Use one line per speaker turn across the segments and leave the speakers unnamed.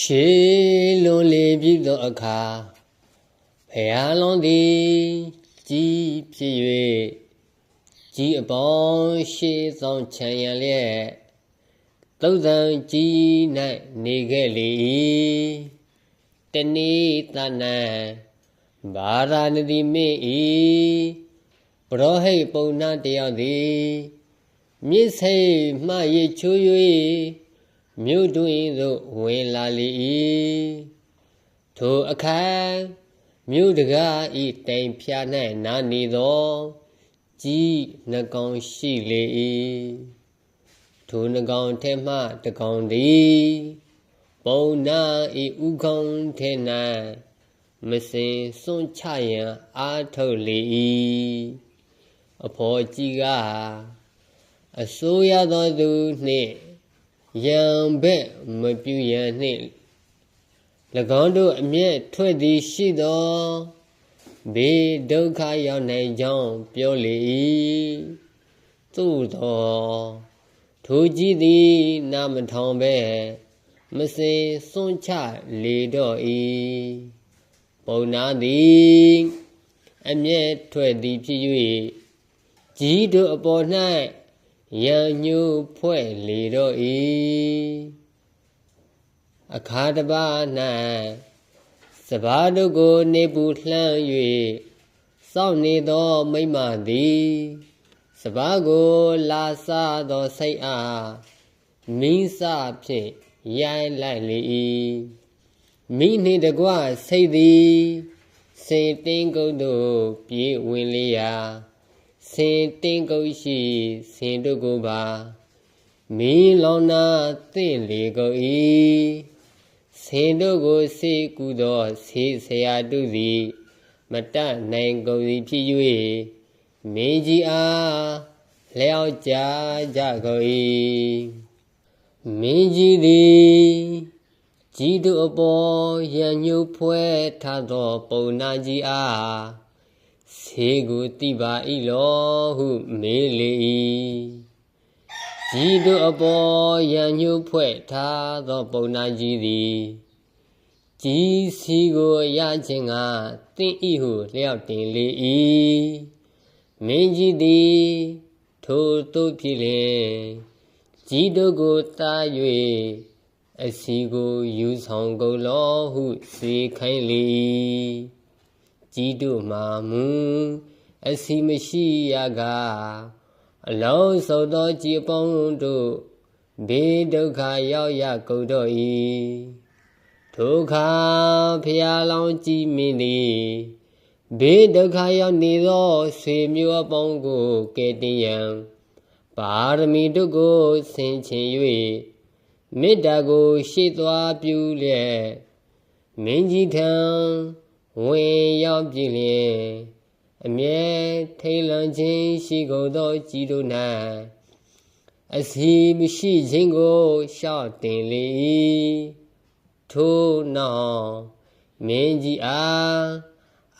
ရှေးလွန်လေပြီသောအခါဖယားလွန်သည်ကြီးဖြစ်၍ကြီးအပေါင်းရှေးဆောင်ချမ်းရန်လျက်သုတ်တံကြီး၌နေခဲ့လေ၏တဏိတနံဘာရာဏတိမေဤပရောဟိတ်ပုံနာတယောက်သည်မြစ်စိတ်မှရချိုး၍ မြို့တွင်သို့ဝင်လာလေ၏ထိုအခါမြို့တကားဤတိုင်ဖြာ၌နာနေသောကြီးနှကောင်ရှိလေ၏ထိုနှကောင်ထဲမှတကောင်သည်ပုံနာဤဥကောင်းထဲ၌မစင်စွန့်ချရန်အားထုတ်လေ၏အဖော်ကြီးကအစိုးရသောသူနှင့် ယံဘက်မပြူရန်နှင့်၎င်းတို့အမျက်ထွက်သည်ရှိသောဘေးဒုက္ခရောက်နိုင်ကြောင်းပြောလေ၏သို့သောထိုကြီးသည်နာမထောင်ပဲမစင်စွန့်ချလေတော့၏ပုံနာသည်အမျက်ထွက်သည်ဖြစ်၍ကြီးတို့အပေါ်၌ ရံညူဖွဲ့လေတော့၏အခါတပါ၌စဘာတို့ကိုနေပူလှမ်း၍စောင့်နေသောမိမသည်စဘာကိုလာစားသောစိတ်အားမိစဖြင့်ရိုင်းလိုက်လေ၏မိနှင့်တကွစိတ်သည်စေတင်းကုတ်တို့ပြေးဝင်လေရာ စင်တင်းကုတ်ရှိစင်တို့ကိုပါမီးလောင်နာသင့်လေကုန်၏စင်တို့ကိုစေကူသောဆေးဆရာတို့သည်မတတ်နိုင်ကုန်သည်ဖြစ်၍မင်းကြီးအားလျောက်ကြကြကုန်၏မင်းကြီးသည်ကြီးတို့အပေါ်ရန်ညှိုးဖွဲထားသောပုံနာကြီးအား ဆေးကိုတိပါ၏လောဟုမေးလေ၏ကြီးတို့အပေါ်ရန်ညှိုးဖွဲ့ထားသောပုံနာကြီးသည်ကြီးစီကိုရခြင်းကတင့်ဤဟုလျှောက်တင်လေ၏မင်းကြီးသည်ထိုတို့ဖြစ်လင်ကြီးတို့ကိုတား၍အစီကိုယူဆောင်ကုန်လောဟုစေခိုင်းလေ၏ ကြီးတို့မှာမူအစီမရှိရကအလုံးစုံသောကြည်ပေါင်းတို့ဘေးဒုက္ခရောက်ရကုန်တော့၏ထိုခါဖျားလောင်းကြည်မင်းသည်ဘေးဒုက္ခရောက်နေသောဆွေမျိုးအပေါင်းကိုကယ်တင်ရန်ပါရမီတို့ကိုဆင်ခြင်၍မေတ္တာကိုရှေ့သွားပြုလျက်မင်းကြီးထံ ဝင်ရောက်ပြီလျင်အမြဲထိန်လန့်ခြင်းရှိကုန်သောကြည်တို့၌အစီမရှိခြင်းကိုရှော့တင်လေ၏ထို့နောက်မင်းကြီးအား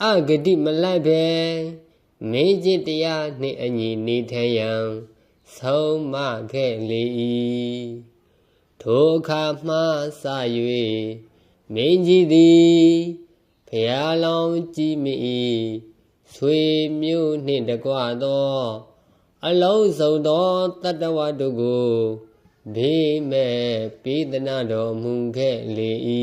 အဂတိမလိုက်ပဲမင်းကြီးတရားနှင့်အညီနေထိုင်ရန်ဆုံးမခဲ့လေ၏ထိုအခါမှစ၍မင်းကြီးသည် ဖျားလောင်းကြည်မိဆွေမျိုးနှင့်တကွသော အလုံးစုံသောတတ္တဝတို့ကိုဘေးမဲ့ပေးသနာတော်မူခဲ့လေ၏